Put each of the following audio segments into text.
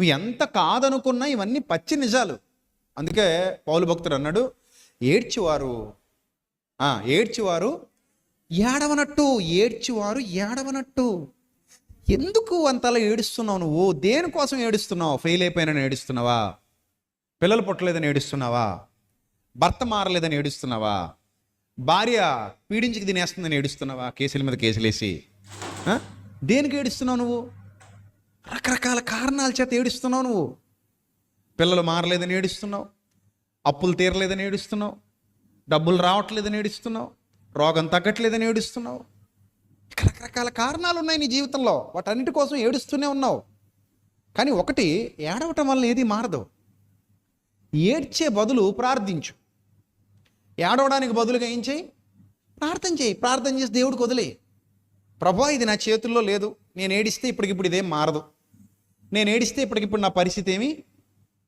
నువ్వు ఎంత కాదనుకున్నా ఇవన్నీ పచ్చి నిజాలు. అందుకే పౌలు భక్తుడు అన్నాడు ఏడ్చివారు ఏడ్చివారు ఏడవనట్టు ఏడ్చివారు ఏడవనట్టు. ఎందుకు అంతలా ఏడుస్తున్నావు నువ్వు? దేనికోసం ఏడుస్తున్నావు? ఫెయిల్ అయిపోయినని ఏడుస్తున్నావా? పిల్లలు పుట్టలేదని ఏడుస్తున్నావా? భర్త మారలేదని ఏడుస్తున్నావా? భార్య పీడించికి తినేస్తుందని ఏడుస్తున్నావా? కేసుల మీద కేసులేసి. దేనికి ఏడుస్తున్నావు నువ్వు? రకరకాల కారణాల చేత ఏడుస్తున్నావు నువ్వు. పిల్లలు మారలేదని ఏడుస్తున్నావు. అప్పులు తీరలేదని ఏడుస్తున్నావు. డబ్బులు రావట్లేదని ఏడుస్తున్నావు. రోగం తగ్గట్లేదని ఏడుస్తున్నావు. రకరకాల కారణాలు ఉన్నాయి నీ జీవితంలో. వాటన్నిటి కోసం ఏడుస్తూనే ఉన్నావు. కానీ ఒకటి ఏడవటం వల్ల ఏది మారదు. ఏడ్చే బదులు ప్రార్థించు. ఏడవడానికి బదులుగా ఏం చేయి? ప్రార్థన చేయి. ప్రార్థన చేసి దేవుడికి వదిలే ప్రభా ఇది నా చేతుల్లో లేదు. నేను ఏడిస్తే ఇప్పటికిప్పుడు ఇదేం మారదు. నేను ఏడిస్తే ఇప్పటికిప్పుడు నా పరిస్థితి ఏమీ?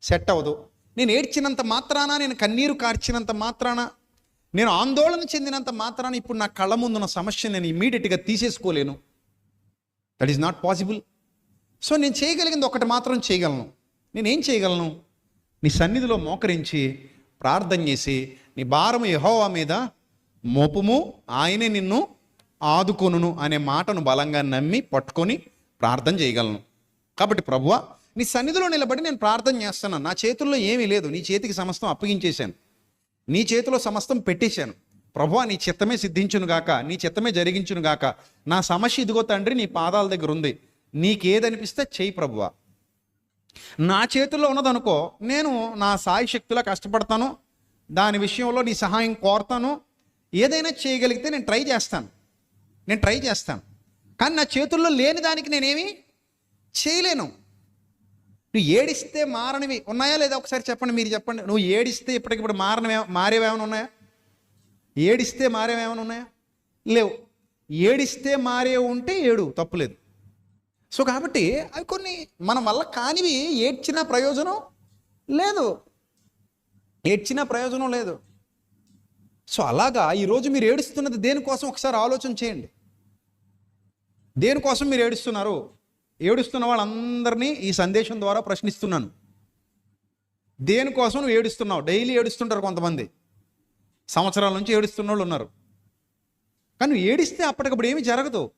సెట్ అవ్వదు. నేను ఏడ్చినంత మాత్రాన నేను కన్నీరు కార్చినంత మాత్రాన నేను ఆందోళన చెందినంత మాత్రాన ఇప్పుడు నా కళ్ళ ముందున్న సమస్య నేను ఇమీడియట్గా తీసేసుకోలేను. That is not possible so నేను చేయగలిగింది ఒకటి మాత్రం చేయగలను. నేనేం చేయగలను? నీ సన్నిధిలో మోకరించి ప్రార్థన చేసి నీ భారము యహోవా మీద మోపుము ఆయనే నిన్ను ఆదుకొనును అనే మాటను బలంగా నమ్మి పట్టుకొని ప్రార్థన చేయగలను. కాబట్టి ప్రభువ నీ సన్నిధిలో నిలబడి నేను ప్రార్థన చేస్తున్నాను నా చేతుల్లో ఏమీ లేదు. నీ చేతికి సమస్తం అప్పగించేశాను. నీ చేతిలో సమస్తం పెట్టేశాను. ప్రభు నీ చిత్తమే సిద్ధించును గాక. నీ చిత్తమే జరిగించును గాక. నా సమస్య ఇదిగో తండ్రి నీ పాదాల దగ్గర ఉంది. నీకేదనిపిస్తే చెయ్యి ప్రభువ. నా చేతుల్లో ఉన్నదనుకో నేను నా సాయి శక్తిలో కష్టపడతాను. దాని విషయంలో నీ సహాయం కోరతాను. ఏదైనా చేయగలిగితే నేను ట్రై చేస్తాను. నేను ట్రై చేస్తాను. కానీ నా చేతుల్లో లేని దానికి నేనేమి చేయలేను. నువ్వు ఏడిస్తే మారనివి ఉన్నాయా లేదా ఒకసారి చెప్పండి మీరు చెప్పండి. నువ్వు ఏడిస్తే ఇప్పటికిప్పుడు మారనివే మారేవేమైనా ఉన్నాయా? ఏడిస్తే మారేవేమైనా ఉన్నాయా? లేవు. ఏడిస్తే మారే ఉంటే ఏడు తప్పులేదు సో కాబట్టి అవి కొన్ని మన వల్ల కానివి ఏడ్చిన ప్రయోజనం లేదు. ఏడ్చిన ప్రయోజనం లేదు. సో అలాగా ఈరోజు మీరు ఏడుస్తున్నది దేనికోసం? ఒకసారి ఆలోచన చేయండి. దేనికోసం మీరు ఏడుస్తున్నారు? ఏడుస్తున్న వాళ్ళందరినీ ఈ సందేశం ద్వారా ప్రశ్నిస్తున్నాను. దేనికోసం నువ్వు ఏడుస్తున్నావు? డైలీ ఏడుస్తుంటారు కొంతమంది. సంవత్సరాల నుంచి ఏడుస్తున్న వాళ్ళు ఉన్నారు. కానీ నువ్వు ఏడిస్తే అప్పటికప్పుడు ఏమీ జరగదు.